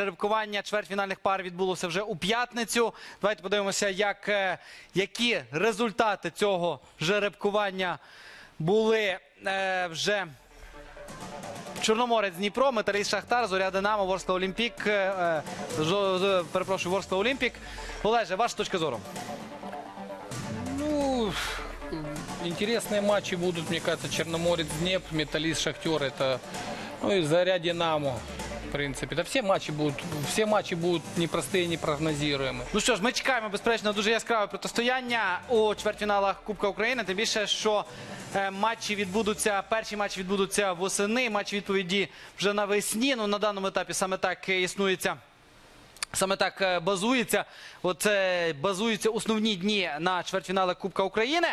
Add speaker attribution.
Speaker 1: жеребкування чвертьфінальних пар відбулося вже у п'ятницю. Давайте подивимося, як, е, які результати цього жеребкування були е, вже. Чорноморець Дніпро, Металіст Шахтар, Зоря Динамо, Ворскла Олімпік. е, е, Перепрошую, Ворскла Олімпік. Олеже, ваша точка зору.
Speaker 2: Ну, интересные матчи будут, мне кажется, Черноморец, Днепр, Металлист, Шахтер, это, ну и Заря, Динамо, в принципе. Да все матчи будут, все матчи будут непростые, непрогнозируемые.
Speaker 1: Ну що ж, ми чекаємо безперечно дуже яскраве протистояння у чвертьфіналах Кубка України. Тим більше, що е, матчі відбудуться, перші матчі відбудуться восени, матчі відповіді вже навесні. Ну на даному етапі саме так е, існується. Саме так е, базується. От е, базуються основні дні на чвертьфінали Кубка України.